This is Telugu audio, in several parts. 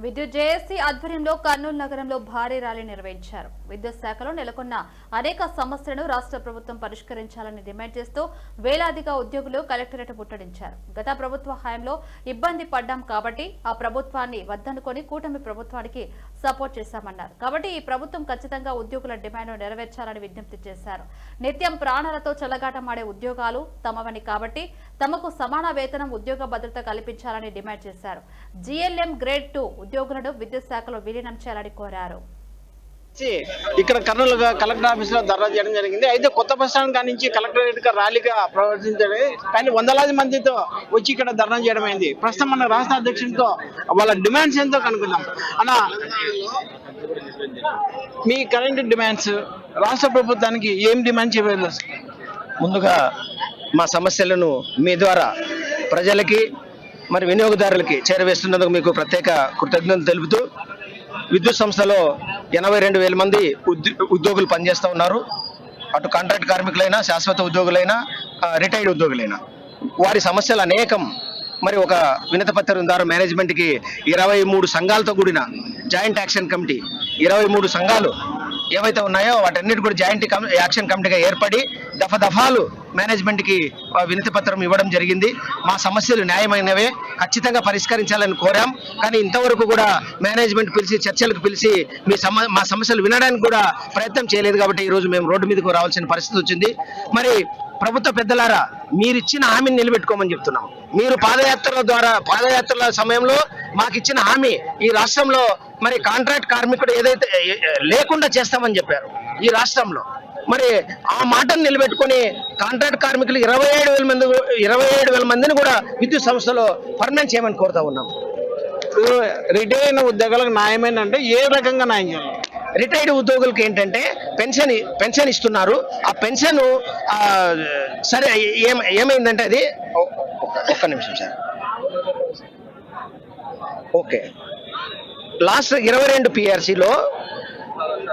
విద్యుత్ జేఏసీ ఆధ్వర్యంలో కర్నూలు నగరంలో భారీ ర్యాలీ నిర్వహించారు. విద్యుత్ శాఖలో నెలకొన్న అనేక సమస్యలను రాష్ట్ర ప్రభుత్వం పరిష్కరించాలని డిమాండ్ చేస్తూ వేలాదిగా ఉద్యోగులు కలెక్టరేట్ ముట్టడించారు. గత ప్రభుత్వ హయాంలో ఇబ్బంది పడ్డాం కాబట్టి ఆ ప్రభుత్వాన్ని వద్దనుకొని కూటమి ప్రభుత్వానికి సపోర్ట్ చేశామన్నారు. కాబట్టి ఈ ప్రభుత్వం ఖచ్చితంగా ఉద్యోగుల డిమాండ్ను నెరవేర్చాలని విజ్ఞప్తి చేశారు. నిత్యం ప్రాణాలతో చెలగాటమాడే ఉద్యోగాలు తమవని కాబట్టి తమకు సమాన వేతనం ఉద్యోగ భద్రత కల్పించాలని డిమాండ్ చేశారు. జిఎల్ఎం గ్రేడ్ టూ ఉద్యోగులను విద్యుత్ శాఖలో విలీనం చేయాలని కోరారు. ఇక్కడ కర్నూలు కలెక్టర్ ఆఫీస్లో ధర్నా చేయడం జరిగింది. అయితే కొత్త బస్ స్టాండ్ కాడి నుంచి కలెక్టరేట్గా ర్యాలీగా ప్రవర్తించడం కానీ వందలాది మందితో వచ్చి ఇక్కడ ధర్నా చేయడం అయింది. ప్రస్తుతం మన రాష్ట్ర అధ్యక్షుడితో వాళ్ళ డిమాండ్స్ ఎంతో కనుక్కుందాం. అన్న మీ కరెంట్ డిమాండ్స్ రాష్ట్ర ప్రభుత్వానికి ఏం డిమాండ్ చేయలేదు ముందుగా మా సమస్యలను మీ ద్వారా ప్రజలకి మరి వినియోగదారులకి చేరవేస్తున్నందుకు మీకు ప్రత్యేక కృతజ్ఞతలు తెలుపుతూ విద్యుత్ సంస్థలో ఎనభై రెండు వేల మంది ఉద్యోగులు పనిచేస్తూ ఉన్నారు. అటు కాంట్రాక్ట్ కార్మికులైనా శాశ్వత ఉద్యోగులైనా రిటైర్డ్ ఉద్యోగులైనా. వారి సమస్యలు అనేకం. మరి ఒక వినత పత్రం ద్వారా మేనేజ్మెంట్కి ఇరవై మూడు సంఘాలతో కూడిన జాయింట్ యాక్షన్ కమిటీ ఇరవై మూడు సంఘాలు ఏవైతే ఉన్నాయో వాటన్నిటి కూడా జాయింట్ యాక్షన్ కమిటీగా ఏర్పడి దఫ దఫాలు మేనేజ్మెంట్కి వినతి పత్రం ఇవ్వడం జరిగింది. మా సమస్యలు న్యాయమైనవే ఖచ్చితంగా పరిష్కరించాలని కోరాం. కానీ ఇంతవరకు కూడా మేనేజ్మెంట్ పిలిచి చర్చలకు పిలిచి మీ సమ మా సమస్యలు వినడానికి కూడా ప్రయత్నం చేయలేదు కాబట్టి ఈరోజు మేము రోడ్డు మీదకు రావాల్సిన పరిస్థితి వచ్చింది. మరి ప్రభుత్వ పెద్దలారా మీరిచ్చిన హామీని నిలబెట్టుకోమని చెప్తున్నాం. మీరు పాదయాత్రల ద్వారా పాదయాత్రల సమయంలో మాకు ఇచ్చిన హామీ ఈ రాష్ట్రంలో మరి కాంట్రాక్ట్ కార్మికుడు ఏదైతే లేకుండా చేస్తామని చెప్పారు. ఈ రాష్ట్రంలో మరి ఆ మాటను నిలబెట్టుకొని కాంట్రాక్ట్ కార్మికులు ఇరవై ఏడు వేల మంది ఇరవై ఏడు వేల మందిని కూడా విద్యుత్ సంస్థలో పర్మనెంట్ చేయమని కోరుతా ఉన్నాం. రిటైర్ అయిన ఉద్యోగులకు న్యాయమైన అంటే ఏ రకంగా న్యాయం చేయాలి? రిటైర్డ్ ఉద్యోగులకి ఏంటంటే పెన్షన్ పెన్షన్ ఇస్తున్నారు. ఆ పెన్షన్ సరే ఏం ఏమైందంటే అది? ఒక్క నిమిషం సార్. ఓకే. లాస్ట్ ఇరవై రెండు పిఆర్సీలో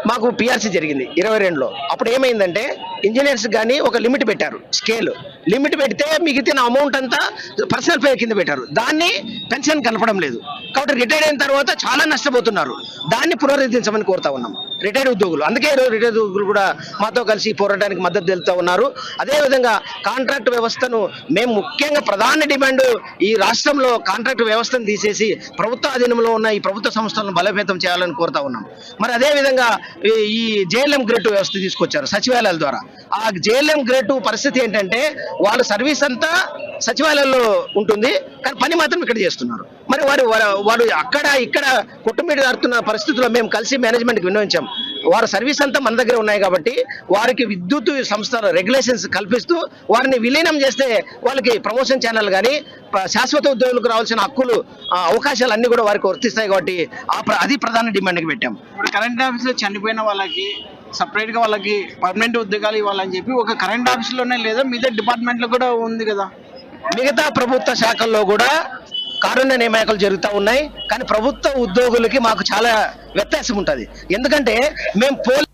మాకు పిఆర్సీ జరిగింది ఇరవై రెండులో. అప్పుడు ఏమైందంటే ఇంజనీర్స్ కానీ ఒక లిమిట్ పెట్టారు స్కేల్. లిమిట్ పెడితే మిగిలిన అమౌంట్ అంతా పర్సనల్ పే కింద పెట్టారు. దాన్ని పెన్షన్ కలపడం లేదు. కాబట్టి రిటైర్ అయిన తర్వాత చాలా నష్టపోతున్నారు. దాన్ని పునరుద్ధరించమని కోరుతా ఉన్నాం. రిటైర్డ్ ఉద్యోగులు. అందుకే రిటైర్డ్ ఉద్యోగులు కూడా మాతో కలిసి పోరాటానికి మద్దతు తెలుపుతా ఉన్నారు. అదేవిధంగా కాంట్రాక్ట్ వ్యవస్థను మేము ముఖ్యంగా ప్రధాన డిమాండ్ ఈ రాష్ట్రంలో కాంట్రాక్ట్ వ్యవస్థను తీసేసి ప్రభుత్వ అధీనంలో ఉన్న ఈ ప్రభుత్వ సంస్థలను బలోపేతం చేయాలని కోరుతా ఉన్నాం. మరి అదేవిధంగా ఈ- ఈ జేఎల్ఎం గ్రేడ్ టూ వ్యవస్థ తీసుకొచ్చారు సచివాలయాల ద్వారా. ఆ జేఎల్ఎం గ్రేడ్ టూ పరిస్థితి ఏంటంటే వాళ్ళ సర్వీస్ అంతా సచివాలయంలో ఉంటుంది కానీ పని మాత్రం ఇక్కడ చేస్తున్నారు. మరి వారు వారు- అక్కడ ఇక్కడ కుటుంబీడు ఆడుతున్న పరిస్థితుల్లో మేము కలిసి మేనేజ్మెంట్కి విన్నవించాం. వారి సర్వీస్ అంతా మన దగ్గర ఉన్నాయి కాబట్టి వారికి విద్యుత్ సంస్థల రెగ్యులేషన్స్ కల్పిస్తూ వారిని విలీనం చేస్తే వాళ్ళకి ప్రమోషన్ ఛానల్ కానీ శాశ్వత ఉద్యోగులకు రావాల్సిన హక్కులు ఆ, అవకాశాలు అన్ని కూడా వారికి వర్తిస్తాయి కాబట్టి ఆ ప్ర- అది ప్రధాన డిమాండ్కి పెట్టాం. కరెంట్ ఆఫీస్లో చనిపోయిన వాళ్ళకి సపరేట్గా వాళ్ళకి పర్మనెంట్ ఉద్యోగాలు ఇవ్వాలని చెప్పి ఒక కరెంట్ ఆఫీస్లోనే లేదా మిగతా డిపార్ట్మెంట్లో కూడా ఉంది కదా? మిగతా ప్రభుత్వ శాఖల్లో కూడా కారుణ్య నియామకాలు జరుగుతూ ఉన్నాయి. కానీ ప్రభుత్వ ఉద్యోగులకి మాకు చాలా వ్యత్యాసం ఉంటుంది. ఎందుకంటే మేము పోలీ